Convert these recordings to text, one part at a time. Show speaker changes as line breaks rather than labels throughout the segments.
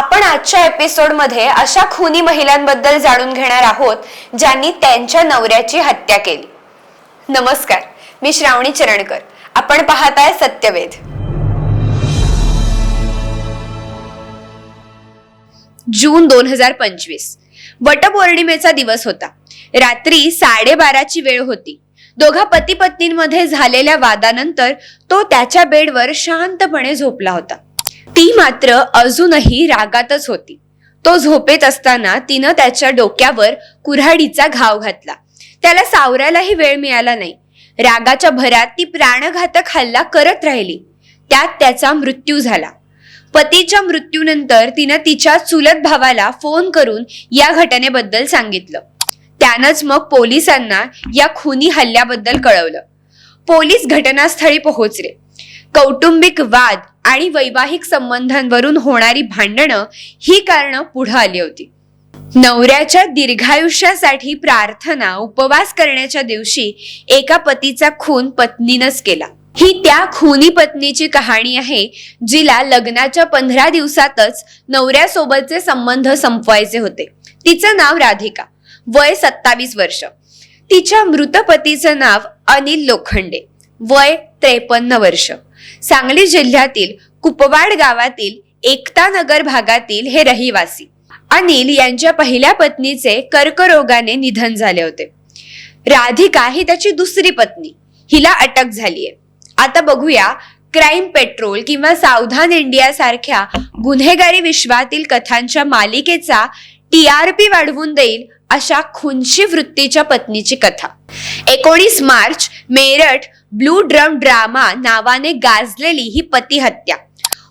आपण आजच्या एपिसोडमध्ये अशा खुनी महिलांबद्दल जाणून घेणार आहोत ज्यांनी त्यांच्या नवऱ्याची हत्या केली. नमस्कार मी श्रावणी चरणकर. आपण पाहताय सत्यवेध. जून दोन हजार पंचवीस. वटपौर्णिमेचा दिवस होता. रात्री साडेबाराची वेळ होती. दोघा पती पत्नींमध्ये झालेल्या वादानंतर तो त्याच्या बेडवर शांतपणे झोपला होता. ती मात्र अजूनही रागातच होती. तो झोपेत असताना तिनं त्याच्या डोक्यावर कुऱ्हाडीचा घाव घातला. त्याला सावरायलाही वेळ मिळाला नाही. रागाच्या भरात ती प्राणघातक हल्ला करत राहिली. त्यात त्याचा मृत्यू झाला. पतीच्या मृत्यूनंतर तिनं तिच्या चुलत भावाला फोन करून या घटनेबद्दल सांगितलं. त्यानंच मग पोलिसांना या खुनी हल्ल्याबद्दल कळवलं. पोलीस घटनास्थळी पोहोचले. कौटुंबिक वाद आणि वैवाहिक संबंधांवरून होणारी भांडणं ही कारणं पुढं आली होती. नवऱ्याच्या दीर्घायुष्यासाठी प्रार्थना उपवास करण्याच्या दिवशी एका पतीचा खून पत्नीनंच केला. ही त्या खुनी पत्नीची कहाणी आहे जिला लग्नाच्या पंधरा दिवसातच नवऱ्यासोबतचे संबंध संपवायचे होते. तिचं नाव राधिका वय सत्तावीस वर्ष. तिच्या मृत पतीचं नाव अनिल लोखंडे वय त्रेपन्न वर्ष. सांगली जिल्ह्यातील कुपवाड गावातील एकतानगर भागातील हे रहिवासी अनिल यांच्या पहिल्या पत्नीचे कर्करोगाने निधन झाले होते. राधिका ही त्याची दुसरी पत्नी. हिला अटक झालीये. आता बघूया क्राईम पेट्रोल किंवा सावधान इंडिया सारख्या गुन्हेगारी विश्वातील कथांच्या मालिकेचा टी आर पी वाढवून देईल अशा खुनशी वृत्तीच्या पत्नीची कथा. एकोणीस March Meerut blue drum drama नावाने गाजलेली ही पती हत्या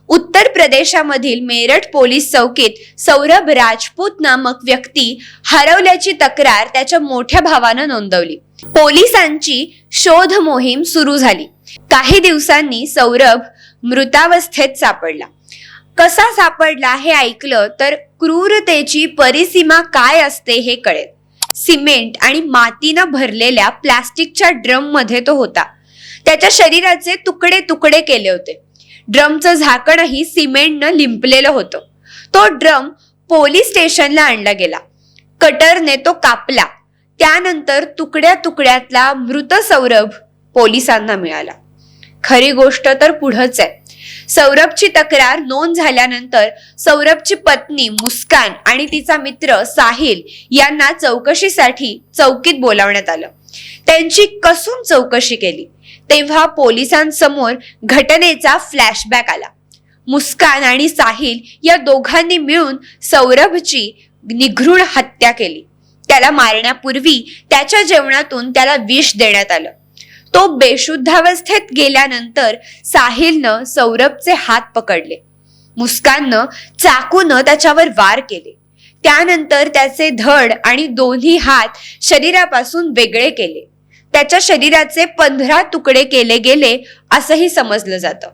उत्तर प्रदेशामधील मेरठ पोलीस चौकीत सौरभ राजपूत नामक व्यक्ती हरवल्याची तक्रार त्याच्या मोठ्या भावानं नोंदवली. पोलिसांची शोध मोहीम सुरू झाली. काही दिवसांनी सौरभ मृतावस्थेत सापडला. कसा सापडला हे ऐकलं तर क्रूरतेची परिसीमा काय असते हे कळेल. सिमेंट आणि मातीनं भरलेल्या प्लास्टिकच्या ड्रममध्ये तो होता. त्याच्या शरीराचे तुकडे तुकडे केले होते. ड्रमचं झाकणही सिमेंटनं लिंपलेलं होतं. तो ड्रम पोलीस स्टेशनला आणला गेला. कटरने तो कापला. त्यानंतर तुकड्या तुकड्यातला मृत सौरभ पोलिसांना मिळाला. खरी गोष्ट तर पुढंच आहे. सौरभची तक्रार नोंद झाल्यानंतर सौरभची पत्नी मुस्कान आणि तिचा मित्र साहिल यांना चौकशीसाठी चौकीत बोलावण्यात आलं. त्यांची कसून चौकशी केली? तेव्हा पोलिसांसमोर घटनेचा फ्लॅशबॅक आला. मुस्कान आणि साहिल या दोघांनी मिळून सौरभची निघृण हत्या केली. त्याला मारण्यापूर्वी त्याच्या जेवणातून त्याला विष देण्यात आलं. तो बेशुद्धावस्थेत गेल्यानंतर साहिलनं सौरभचे हात पकडले. मुस्काननं चाकूनं त्याच्यावर वार केले. त्यानंतर त्याचे धड आणि दोन्ही हात शरीरापासून वेगळे केले. त्याच्या शरीराचे पंधरा तुकडे केले गेले असंही समजलं जातं.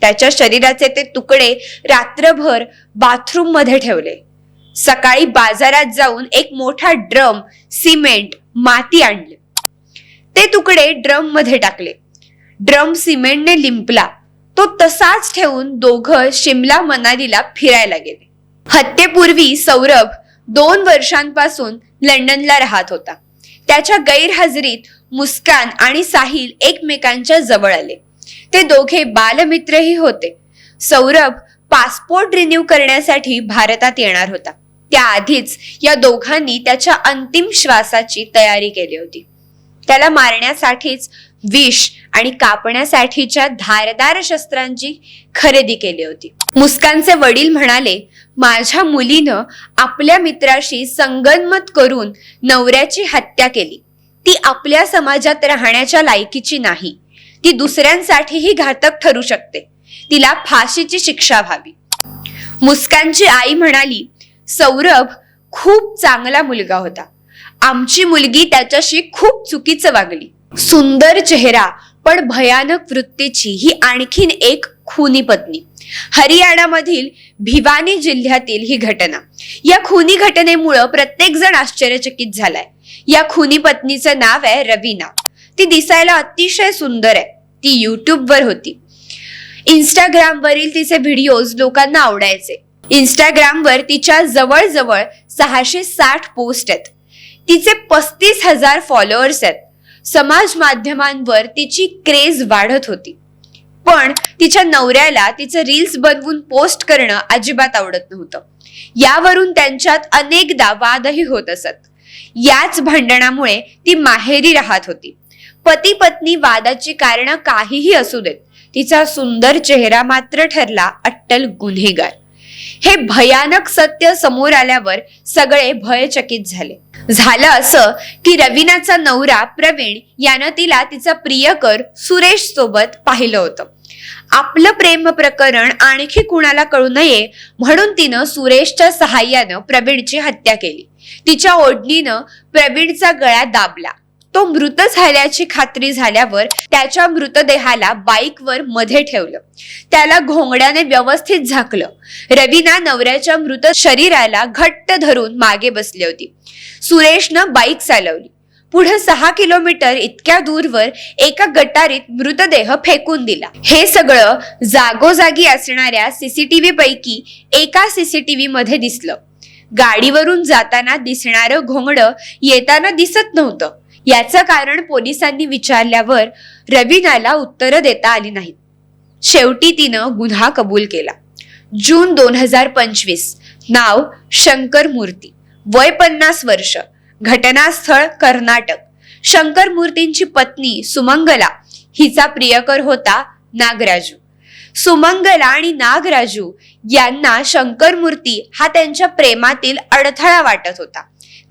त्याच्या शरीराचे ते तुकडे रात्रभर बाथरूममध्ये ठेवले. सकाळी बाजारात जाऊन एक मोठा ड्रम सिमेंट माती आणले. ते तुकडे ड्रममध्ये टाकले. ड्रम सिमेंटने लिंपला. तो तसाच ठेवून दोघं शिमला मनालीला फिरायला गेले. हत्येपूर्वी सौरभ दोन वर्षांपासून लंडनला राहत होता. त्याच्या गैरहजेरीत मुस्कान आणि साहिल एकमेकांच्या जवळ आले. ते दोघे बालमित्रही होते. सौरभ पासपोर्ट रिन्यू करण्यासाठी भारतात येणार होता. त्याआधीच या दोघांनी त्याच्या अंतिम श्वासाची तयारी केली होती. त्याला मारण्यासाठीच विष आणि कापण्यासाठीच्या धारदार शस्त्रांची खरेदी केली होती. मुस्कानचे वडील म्हणाले माझ्या मुलीनं आपल्या मित्राशी संगनमत करून नवऱ्याची हत्या केली. ती आपल्या समाजात राहण्याच्या लायकीची नाही. ती दुसऱ्यांसाठीही घातक ठरू शकते. तिला फाशीची शिक्षा व्हावी. मुस्कानची आई म्हणाली सौरभ खूप चांगला मुलगा होता. आमची मुलगी त्याच्याशी खूप चुकीचं वागली. सुंदर चेहरा पण भयानक वृत्तीची ही आणखीन एक खुनी पत्नी. हरियाणामधील भिवानी जिल्ह्यातील ही घटना. या खुनी घटनेमुळं प्रत्येक जण आश्चर्यचकित झालाय. या खुनी पत्नीचं नाव आहे रवीना. ती दिसायला अतिशय सुंदर आहे. ती युट्यूबवर होती. इंस्टाग्रामवरील तिचे व्हिडिओज लोकांना आवडायचे. इंस्टाग्रामवर तिच्या जवळजवळ सहाशे साठ पोस्ट आहेत. तिचे पस्तीस हजार फॉलोअर्स आहेत. समाज माध्यमांवर तिची क्रेज वाढत होती. पण तिच्या नवऱ्याला तिचं रील्स बनवून पोस्ट करणं अजिबात आवडत नव्हतं. यावरून त्यांच्यात अनेकदा वादही होत असत. याच भांडणामुळे ती माहेरी राहत होती. पती पत्नी वादाची कारण काहीही असू देत तिचा सुंदर चेहरा मात्र ठरला अट्टल गुन्हेगार. हे भयानक सत्य समोर आल्यावर सगळे भयचकित झाले. झालं असं की रवीनाचा नवरा प्रवीण यानं तिला तिचा प्रियकर सुरेश सोबत पाहिलं होतं. आपलं प्रेम प्रकरण आणखी कुणाला कळू नये म्हणून तिनं सुरेशच्या सहाय्यानं प्रवीणची हत्या केली. तिच्या ओढणीनं प्रवीणचा गळा दाबला. तो मृत झाल्याची खात्री झाल्यावर त्याच्या मृतदेहाला बाईकवर मध्ये ठेवलं. त्याला घोंगड्याने व्यवस्थित झाकलं. रवीना नवऱ्याच्या मृत शरीराला घट्ट धरून मागे बसली होती. सुरेशनं बाईक चालवली. पुढे सहा किलोमीटर इतक्या दूरवर एका गटारीत मृतदेह फेकून दिला. हे सगळं जागोजागी असणाऱ्या सीसीटीव्ही पैकी एका सीसीटीव्ही मध्ये दिसलं. गाडीवरून जाताना दिसणारं घोंगड येताना दिसत नव्हतं. याचं कारण पोलिसांनी विचारल्यावर रवीनाला उत्तरं देता आली नाहीत शेवटी तिनं गुन्हा कबूल केला. जून दोन हजार पंचवीस नाव शंकर मूर्ती वय पन्नास वर्ष घटनास्थळ कर्नाटक. शंकर मूर्तींची पत्नी सुमंगला हिचा प्रियकर होता नागराजू. सुमंगला आणि नागराजू यांना शंकरमूर्ती हा त्यांच्या प्रेमातील अडथळा वाटत होता.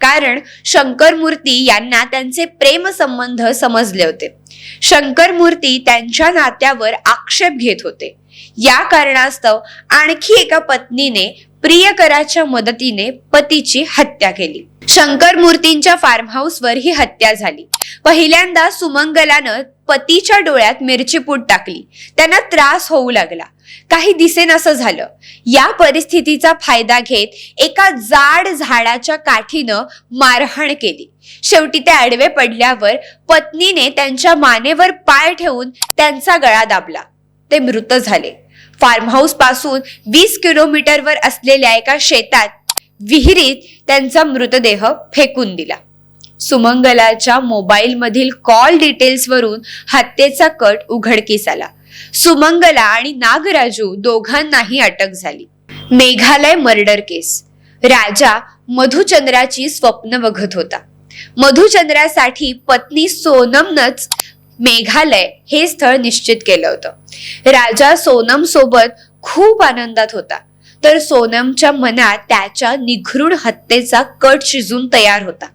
कारण शंकरमूर्ती यांना त्यांचे प्रेम संबंध समजले होते. शंकरमूर्ती त्यांच्या नात्यावर आक्षेप घेत होते. या कारणास्तव आणखी एका पत्नीने प्रियकराच्या मदतीने पतीची हत्या केली. शंकर मूर्तींच्या फार्म हाऊसवर ही हत्या झाली. पहिल्यांदा सुमंगलानं पतीच्या डोळ्यात मिरचीपूट टाकली. त्यांना त्रास होऊ लागला. काही दिसेनासं झालं. या परिस्थितीचा फायदा घेत एका जाड झाडाच्या काठीनं मारहाण केली. शेवटी ते आडवे पडल्यावर पत्नीने त्यांच्या मानेवर पाय ठेवून त्यांचा गळा दाबला. ते मृत झाले. फार्म हाऊसपासून वीस किलोमीटरवर असलेल्या एका शेतात विहिरीत त्यांचा मृतदेह फेकून दिला. सुमंगलाच्या मोबाईल मधील कॉल डिटेल्स वरून हत्येचा कट उघडकीस आला. सुमंगला आणि नागराजू दोघांनाही अटक झाली. मेघालय मर्डर केस. राजा मधुचंद्राची स्वप्न बघत होता. मधुचंद्रासाठी पत्नी सोनमनच मेघालय हे स्थळ निश्चित केलं होतं. राजा सोनम सोबत खूप आनंदात होता. तर सोनमच्या मनात त्याच्या निघृण हत्येचा कट शिजून तयार होता.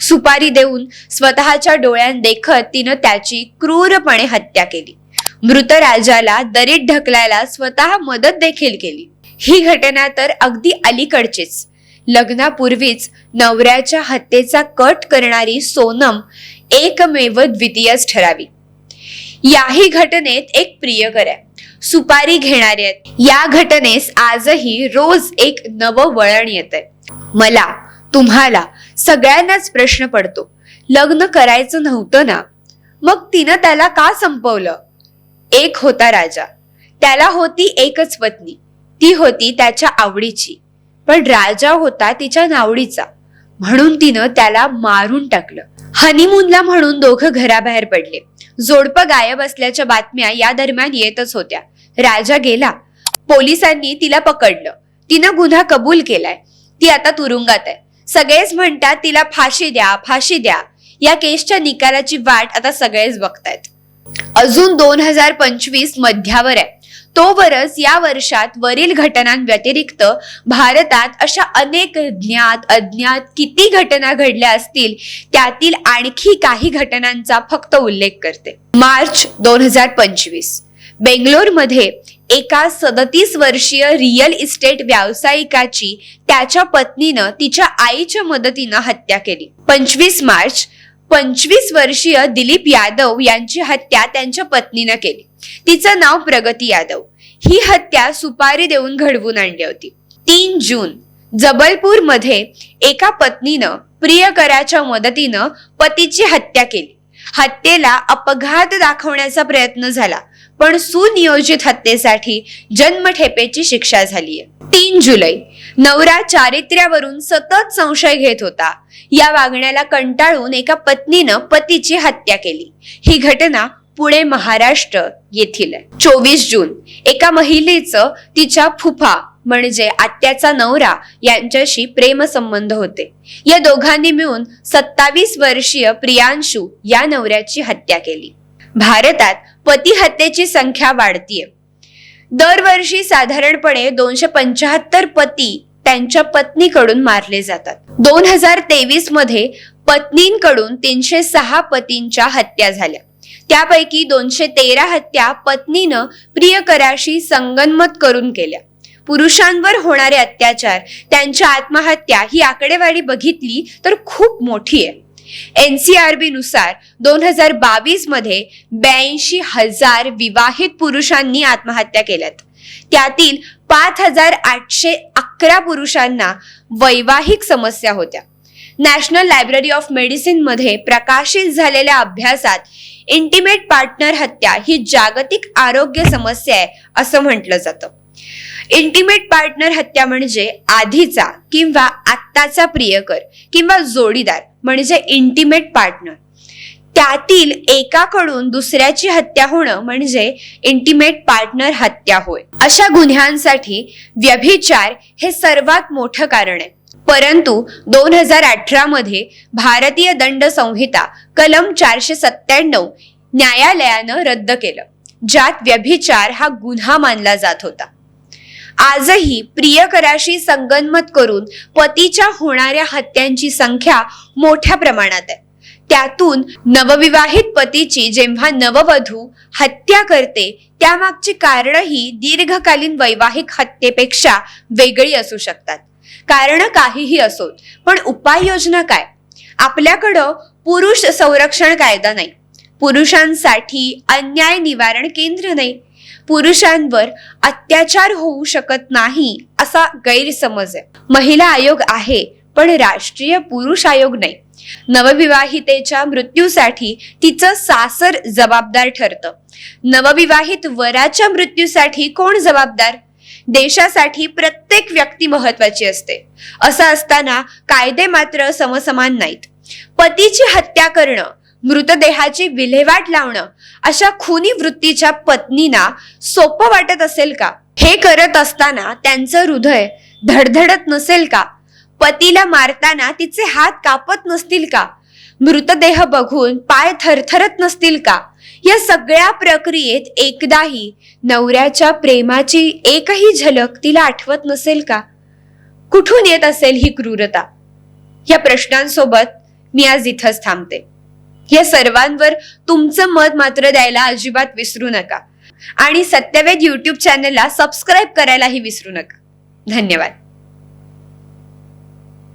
सुपारी देऊन स्वतःच्या डोळ्यांदेखत तिनं त्याची क्रूरपणे हत्या केली. मृत राजाला दरीत ढकलायला स्वतः मदत देखील केली. ही घटना तर अगदी अलीकडचीच. लग्नापूर्वीच नवऱ्याच्या हत्येचा कट करणारी सोनम एकमेव द्वितीयच ठरावी. याही घटनेत एक प्रियकर आहे. सुपारी घेणारे आहेत. या घटनेस आजही रोज एक नवं वळण येत आहे मला तुम्हाला सगळ्यांनाच प्रश्न पडतो. लग्न करायचं नव्हतं ना? मग तिनं त्याला का संपवलं? एक होता राजा. त्याला होती एकच पत्नी. ती होती त्याच्या आवडीची. पण राजा होता तिच्या नावडीचा. म्हणून तिनं त्याला मारून टाकलं. हनीमूनला म्हणून दोघं घराबाहेर पडले. जोडपं गायब असल्याच्या बातम्या या दरम्यान येतच होत्या. राजा गेला. पोलिसांनी तिला पकडलं. तिनं गुन्हा कबूल केलाय. ती आता तुरुंगात आहे. सगळेच म्हणतात तिला फाशी द्या फाशी द्या. या केसच्या निकालाची वाट आता सगळेच बघतायत. अजून दोन हजार पंचवीस मध्यावर आहे. तोवरच या वर्षात वरील घटनांव्यतिरिक्त भारतात अशा अनेक ज्ञात अज्ञात किती घटना घडल्या असतील त्यातील आणखी काही घटनांचा फक्त उल्लेख करते. मार्च दोन हजार पंचवीस. बेंगलोरमध्ये एका सदतीस वर्षीय रिअल इस्टेट व्यावसायिकाची त्याच्या पत्नीनं तिच्या आईच्या मदतीनं हत्या केली. पंचवीस मार्च पंचवीस वर्षीय दिलीप यादव यांची हत्या त्यांच्या पत्नीनं केली. तिचं नाव प्रगती यादव. ही हत्या सुपारी देऊन घडवून आणली होती. तीन जून जबलपूरमध्ये एका पत्नीनं प्रियकराच्या मदतीनं पतीची हत्या केली. हत्येला अपघात दाखवण्याचा प्रयत्न झाला. पण सुनियोजित हत्येसाठी जन्मठेपेची शिक्षा झालीय. तीन जुलै नवरा चारित्र्यावरून सतत संशय घेत होता. या वागण्याला कंटाळून एका पत्नीनं पतीची हत्या केली. ही घटना पुणे महाराष्ट्र येथील चोवीस जून एका महिलेचं तिच्या फुफा म्हणजे आत्याचा नवरा यांच्याशी प्रेमसंबंध होते. या दोघांनी मिळून सत्तावीस वर्षीय प्रियांशू या नवऱ्याची हत्या केली. भारतात पती हत्येची संख्या वाढतीये. दरवर्षी साधारणपणे दोनशे पंचाहत्तर पती त्यांच्या पत्नीकडून मारले जातात. दोन हजार तेवीसमध्ये पत्नींकडून तीनशे सहा पतींच्या हत्या झाल्या. त्यापैकी दोनशे तेरा हत्या पत्नीनं प्रियकराशी संगनमत करून केल्या. पुरुषांवर होणारे अत्याचार त्यांच्या आत्महत्या ही आकडेवारी बघितली तर खूप मोठी आहे. एनसीआरबी नुसार दोन हजार बावीसमध्ये ब्याऐंशी हजार विवाहित पुरुषांनी आत्महत्या केल्यात. त्यातील पाच हजार आठशे अकरा पुरुषांना वैवाहिक समस्या होत्या. नॅशनल लायब्ररी ऑफ मेडिसिनमध्ये प्रकाशित झालेल्या अभ्यासात इंटिमेट पार्टनर हत्या ही जागतिक आरोग्य समस्या आहे असं म्हटलं जातं. इंटिमेट पार्टनर हत्या म्हणजे आधीचा किंवा आत्ताचा प्रियकर किंवा जोडीदार म्हणजे इंटिमेट पार्टनर त्यातील एकाकडून दुसऱ्याची हत्या होणं म्हणजे इंटिमेट पार्टनर हत्या होय. अशा गुन्ह्यांसाठी व्यभिचार हे सर्वात मोठं कारण आहे. परंतु दोन हजार अठरा मध्ये भारतीय दंड संहिता कलम चारशे सत्त्याण्णव न्यायालयानं रद्द केलं ज्यात व्यभिचार हा गुन्हा मानला जात होता. आजही प्रियकराशी संगनमत करून पतीच्या होणाऱ्या हत्यांची संख्या मोठ्या प्रमाणात आहे. त्यातून नवविवाहित पतीची जेव्हा नववधू हत्या करते त्यामागची कारणही दीर्घकालीन वैवाहिक हत्येपेक्षा वेगळी असू शकतात. कारण काहीही असोत पण उपाययोजना काय? आपल्याकडं पुरुष संरक्षण कायदा नाही. पुरुषांसाठी अन्याय निवारण केंद्र नाही. पुरुषांवर अत्याचार होऊ शकत नाही असा गैरसमज आहे. महिला आयोग आहे पण राष्ट्रीय पुरुष आयोग नाही. नवविवाहितेच्या मृत्यूसाठी तिचं सासर जबाबदार ठरतं. नवविवाहित वराच्या मृत्यूसाठी कोण जबाबदार? देशासाठी प्रत्येक व्यक्ती महत्वाची असते. असं असताना कायदे मात्र समसमान नाहीत. पतीची हत्या करणं मृतदेहाची विल्हेवाट लावणं अशा खुनी वृत्तीच्या पत्नीना सोपं वाटत असेल का? हे करत असताना त्यांचं हृदय धडधडत नसेल का? पतीला मारताना तिचे हात कापत नसतील का? मृतदेह बघून पाय थरथरत नसतील का? या सगळ्या प्रक्रियेत एकदाही नवऱ्याच्या प्रेमाची एकही झलक तिला आठवत नसेल का? कुठून येत असेल ही क्रूरता? या प्रश्नांसोबत मी आज इथंच थांबते. या सर्वांवर तुमचं मत मात्र द्यायला अजिबात विसरू नका. आणि सत्यवेद युट्यूब चॅनलला सबस्क्राईब करायलाही विसरू नका. धन्यवाद.